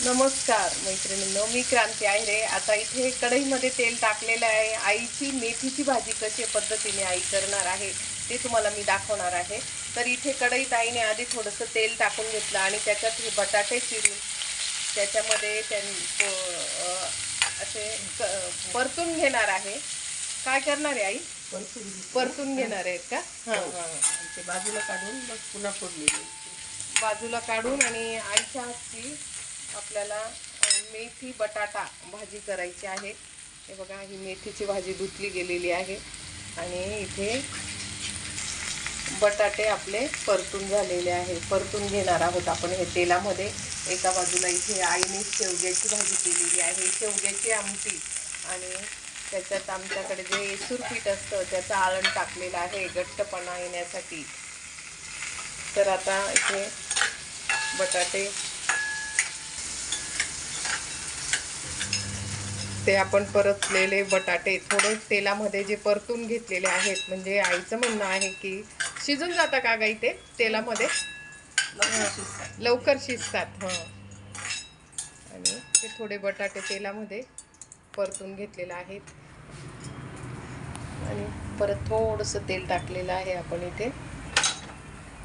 नमस्कार मैत्रिणींनो. मी क्रांती आहे रे आता इथे कढईमध्ये तेल टाकलेलं आहे. आईची मेथीची भाजी कशी पद्धतीने आई करणार आहे ते तुम्हाला मी दाखवणार आहे. तर इथे कढईत आईने आधी थोडंसं तेल टाकून घेतलं आणि त्याच्यात हे बटाटे चिरून त्याच्यामध्ये त्यां असे परतून घेणार आहे. काय करणार आहे आई? परतून. परतून घेणार आहेत का? हां बाजूला काढून मग पुन्हा फोडणी. बाजूला काढून आणि आईच्या हातची आपल्याला मेथी बटाटा भाजी करायची आहे. हे बघा ही मेथीची भाजी धुतली गेलेली आहे. आणि इथे बटाटे आपले परतून झालेले आहे. परतून घेणार आहोत आपण हे तेलामध्ये. एका बाजूला इथे आईने शेवग्याची भाजी केलेली आहे. शेवग्याची आमटी. आणि त्याच्यात आमच्याकडे जे सुरपीठ असतं त्याचं आळण टाकलेलं आहे घट्टपणा येण्यासाठी. तर आता इथे बटाटे ते आपण परतलेले बटाटे थोडे तेलामध्ये जे परतून घेतलेले आहेत म्हणजे आईचं म्हणणं आहे की शिजून जातं का गाई ते तेलामध्ये. लवकर शिजतात. हां. आणि ते थोडे बटाटे तेलामध्ये परतून गेलेले आहेत. आणि परत थोडंसं तेल टाकलेलं आहे आपण इथे.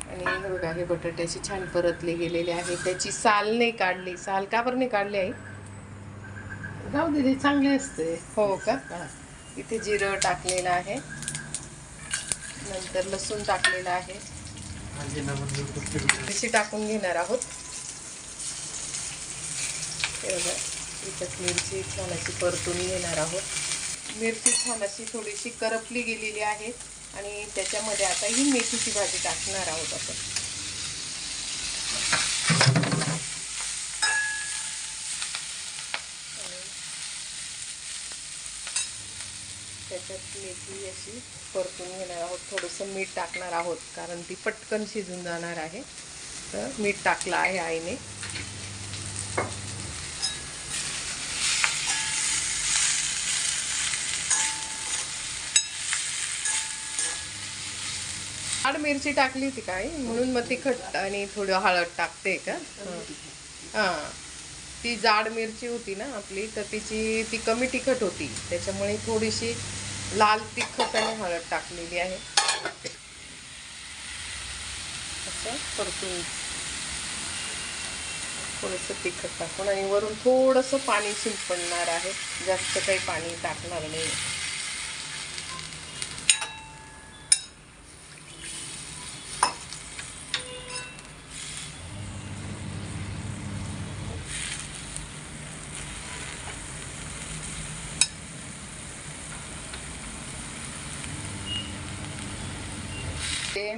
आणि हे बघा हे बटाटे असे छान परतले गेलेले आहे. त्याची साल नाही काढली. साल का बरं नाही काढली आहे जाऊ दे चांगले असते. हो का? इथे जिरं टाकलेलं आहे. नंतर लसूण टाकलेलं आहे. मिरची टाकून घेणार आहोत. इथं मिरची छान अशी परतून घेणार आहोत. मिरची छान अशी थोडीशी करपली गेलेली आहे आणि त्याच्यामध्ये आता ही मेथीची भाजी टाकणार आहोत आपण आणि त्याच्यात मेथी अशी परतून घेणार आहोत. थोडंसं मीठ टाकणार आहोत कारण ती पटकन शिजून जाणार आहे. तर मीठ टाकलं आहे आईने. हाड मिरची टाकली होती काय म्हणून मग तिखट आणि थोडं हळद टाकते का? हा. हां. ती जाड मिरची होती ना आपली तर तिची ती कमी तिखट होती. त्याच्यामुळे थोडीशी लाल तिखट आणि हळद टाकलेली आहे. असं परतून थोडंसं तिखट टाकून आणि वरून थोडंसं पाणी शिंपडणार आहे. जास्त काही पाणी टाकणार नाही. ते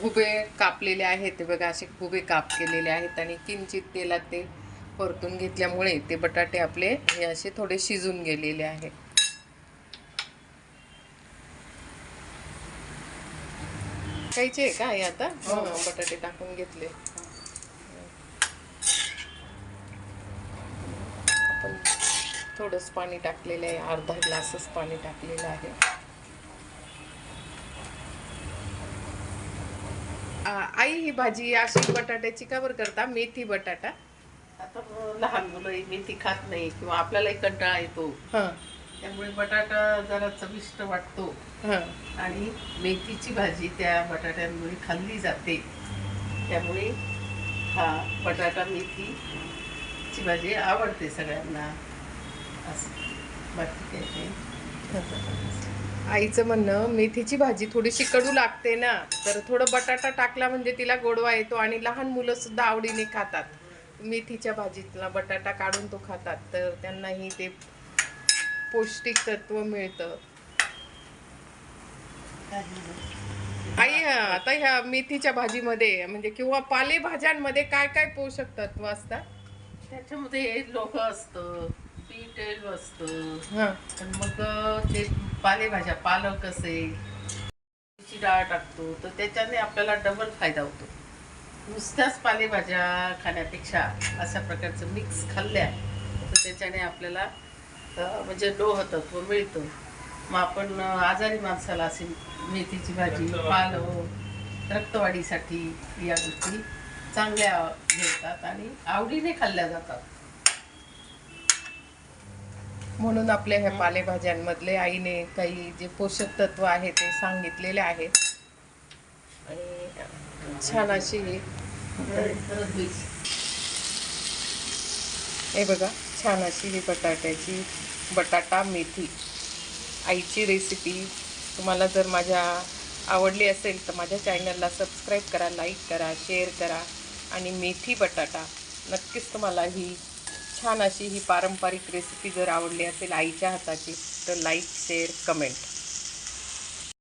हुबे कापलेले आहेत. ते बघा असे हुबे काप केलेले आहेत आणि किंचित तेलात ते परतून घेतल्यामुळे ते बटाटे आपले हे असे थोडे शिजून गेलेले आहे खायचे आहे का हे आता. हं, बटाटे टाकून घेतले. आपण थोडंच पाणी टाकलेलं आहे अर्धा ग्लासच पाणी टाकलेलं आहे. आई ही भाजी अशी बटाट्याची का बरं करता मेथी बटाटा. आता लहान मुलं मेथी खात नाही किंवा आपल्यालाही कंटाळा येतो. हां. त्यामुळे बटाटा जरा चविष्ट वाटतो. हां. आणि मेथीची भाजी त्या बटाट्यांमुळे खाल्ली जाते. त्यामुळे हा बटाटा मेथीची भाजी आवडते सगळ्यांना. असं बाकी काही नाही. आईचं म्हणणं मेथीची भाजी थोडीशी कडू लागते ना तर थोडं बटाटा टाकला म्हणजे तिला गोडवा येतो आणि लहान मुलं सुद्धा आवडीने खातात. मेथीच्या भाजीतला बटाटा काढून तो खातात तर त्यांनाही ते पौष्टिक तत्व मिळतं. आई आता ह्या मेथीच्या भाजीमध्ये म्हणजे किंवा पालेभाज्यांमध्ये काय काय पोषक तत्व असतात? त्याच्यामध्ये लोक असतं ट्वेल्व असतं हां. आणि मग ते पालेभाज्या पालक असेल ची डाळ टाकतो तर त्याच्याने आपल्याला डबल फायदा होतो. नुसत्याच पालेभाज्या खाण्यापेक्षा अशा प्रकारचं मिक्स खाल्ल्या तर त्याच्याने आपल्याला म्हणजे लोह तत्व मिळतं. मग आपण आजारी माणसाला अशी मेथीची भाजी पालक रक्तवाढीसाठी या गोष्टी चांगल्या मिळतात आणि आवडीने खाल्ल्या जातात. म्हणून आपल्या ह्या पालेभाज्यांमधले आईने काही जे पोषक तत्व आहे ते सांगितलेले आहेत आणि छान अशी ही हे बघा छान अशी ही बटाट्याची बटाटा मेथी. आईची रेसिपी तुम्हाला जर माझ्या आवडली असेल तर माझ्या चॅनलला सबस्क्राईब करा लाईक करा शेअर करा आणि मेथी बटाटा नक्कीच तुम्हाला ही छान अशी ही पारंपरिक रेसिपी जर आवडली असेल आईच्या हाताची तर लाईक शेअर कमेंट